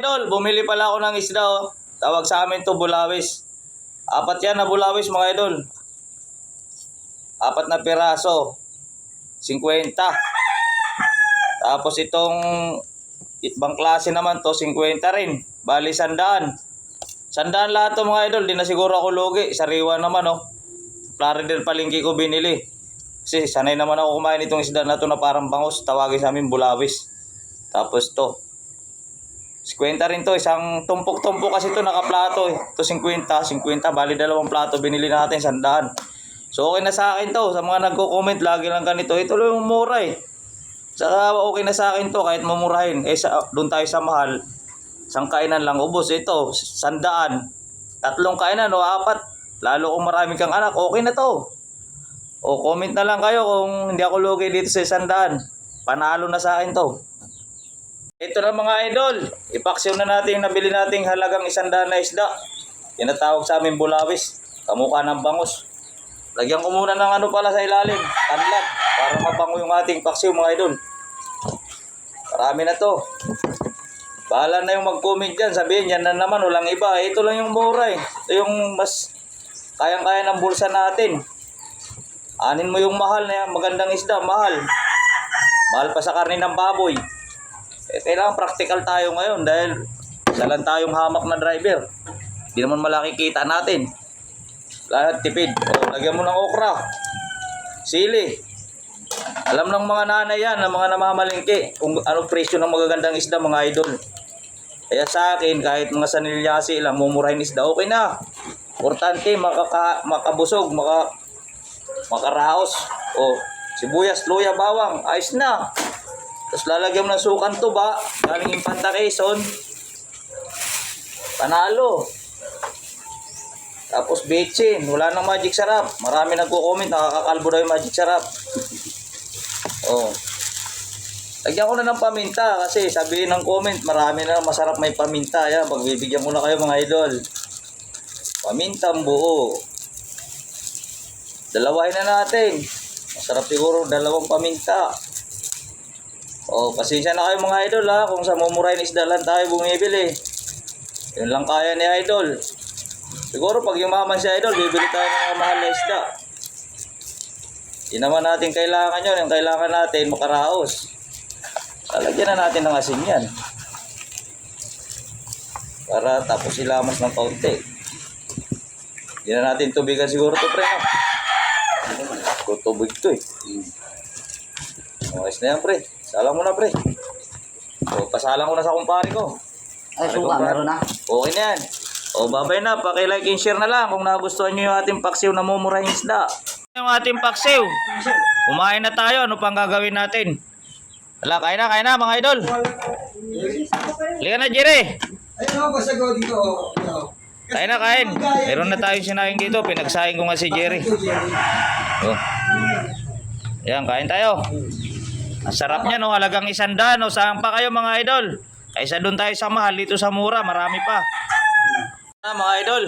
Idol, bumili pala ako ng isda oh. Tawag sa amin to bulawis. Apat yan na bulawis mga idol. Apat na piraso. 50. Tapos itong ibang klase naman to 50 rin. Bali sandaan. Sandaan lahat to mga idol. Di na siguro ako lugi. Sariwa naman oh. Florida palengke ko binili. Kasi sanay naman ako kumain itong isda na to na parang bangus. Tawagin sa amin bulawis. Tapos to. 50 rin to, isang tumpok-tumpok kasi to nakaplato eh. To 50, 50, bali dalawang plato binili natin sandaan. So okay na sa akin to, sa mga nagko-comment lagi lang ganito, ito lang yung mura eh. Saka okay na sa akin to kahit mamurahin. Eh sa, doon tayo sa mahal. Isang kainan lang ubos ito, sandaan. Tatlong kainan o apat. Lalo kung marami kang anak, okay na to. O comment na lang kayo kung hindi ako lugi dito sa sandaan. Panalo na sa akin to. Ito na mga idol, ipaksyon na natin yung nabili nating halagang isandaan na isda. Tinatawag sa amin bulawis, kamukha ng bangus. Lagyan ko muna ng ano pala sa ilalim, tanlad, para mabango yung ating paksyon mga idol. Marami na to. Bahala na yung mag-comment dyan, sabihin yan na naman, walang iba. Ito lang yung mura eh. Ito yung mas kayang-kaya ng bulsa natin. Anin mo yung mahal na yan, magandang isda, mahal. Mahal pa sa karne ng baboy. Eh, kailangan practical tayo ngayon dahil dalan tayong hamak na driver. Hindi naman malaki kita natin. Lahat tipid. O, lagyan mo ng okra. Sili. Alam ng mga nanay yan, ng mga namamalingki, kung ano presyo ng magagandang isda, mga idol. Kaya sa akin, kahit mga sanilyasi lang, mumurahin isda, okay na. Importante, makaka, makabusog, maka, makaraos. O, sibuyas, luya, bawang, ayos na. Tapos lalagyan mo ng sukan to ba? Galing Infanta Quezon. Panalo. Tapos bitchin. Wala nang magic sarap. Marami nagko-comment. Nakakakalbo daw yung magic sarap. Oh. Lagyan ko na ng paminta kasi sabihin ng comment, marami na masarap may paminta. Yan, pagbibigyan ko na kayo mga idol. Pamintang buo. Dalawahin na natin. Masarap siguro dalawang paminta. Oh, pasensya na kayo mga idol ha, kung sa mumurahin isda lang tayo bumibili. Yun lang kaya ni idol. Siguro pag yumaman si idol, bibili tayo ng mahal na isda. Hindi naman natin kailangan yun. Yung kailangan natin, makaraos. Lalagyan na natin ng asin yan. Para tapos ilamas ng kaunti. Hindi na natin tubigan siguro to pre. No? Tutubig to eh. Okay na yan pre. Salang mo na pre. O, pasalang ko na sa kumpare ko. Ay, suka, meron na. Okay na yan. O, babay na. Paki-like and share na lang kung nagustuhan nyo yung ating paksiw na mumurahing isda. Yung ating paksiw. Kumain na tayo. Ano pang gagawin natin? Wala, kain na, kain na mga idol. Liga na, Jerry. Ayun ako, basta ko dito. oh. Kain na, kain. Meron na tayong sinaing dito. Pinagsaing ko nga si Jerry. Oh. Yan, kain tayo. Ang sarap niya, no? Halagang isandaan, no? Saan pa kayo, mga idol? Kaysa doon tayo sa mahal, dito sa mura, marami pa. Na, mga idol.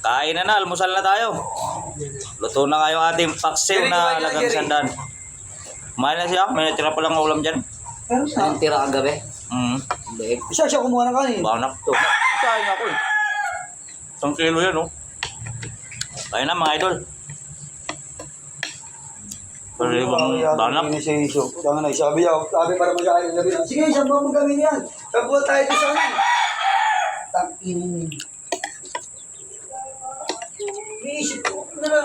Kain na na, almusal na tayo. Luto na nga yung ating paksiw na halagang isandaan. Kumain na siya, may natira pa lang ulam dyan. Anong tira kagabi? Mm. Babe. isa siya kumuha ng kanin. Banak to. Kain ako eh. Isang kilo yan, oh. Kain na, mga idol. Pero ibang banak. Ini si Iso. Tama na, sabi niya, sabi para mag-aayon. Sabi niya, sige, saan ba mo gawin yan? Kabuha tayo sa kanin. Tangin. Iisip ko, ano na.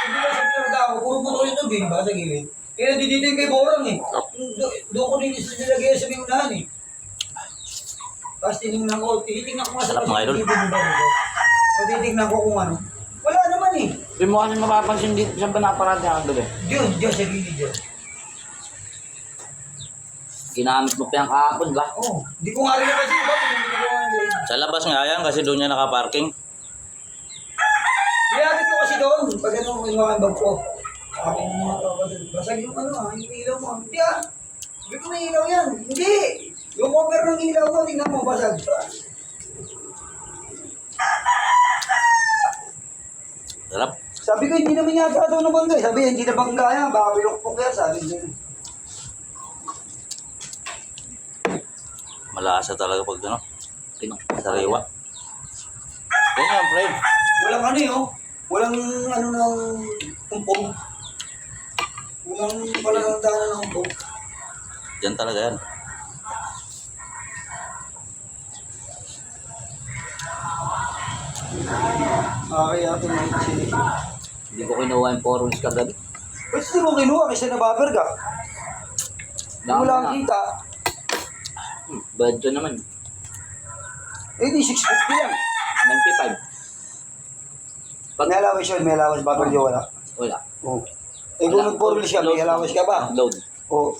Hindi na sa pinagdako, puro puto yung tubig ba sa gilid? Kaya di dito yung kay Borang eh. Do- Doon ko din isa nilagay sa may unahan eh. Tapos tinignan ko, tinitingnan ko nga sa Sarap, mga idol. So titignan ko kung ano. Naman eh. Di mo kasi mapapansin dito sa panaparada kagabi. Diyon, Diyon sa gilid Diyon. Ginamit mo pa yung kahapon ba? Oo. Oh, Hindi ko nga rin hindi ko nga rin? Sa labas nga yan kasi doon niya nakaparking. Nilapit ko kasi doon. Pag ano, kinuha ang bag ko. Sabi ng mga kapatid, basag yung ano ah, yung ilaw mo. Hindi ah. Sabi ko may ilaw yan. Hindi. Yung cover ng ilaw mo, tingnan mo, basag. Sarap. Sabi ko, hindi naman yata ito nabangga. Sabi, hindi nabangga yan. Baka pilukpok yan. Sabi niya. Malasa talaga pag ano, sariwa. Ganyan, friend. Walang ano yun. Walang ano ng kumpong. Walang pala ng ng kumpong. Yan talaga yan. Okay, ate, may sili. Hindi ko kinuha yung four wheels kagabi. Ba't di mo kinuha kasi nababber ka? Hindi mo lang kita. Bad to naman. Eh di 650 lang. 95. Pag May allowance yun, may allowance. Babber di wala. wala. Oo. Eh kung nag-4 wheels ka, may allowance ka ba? Load. Oo.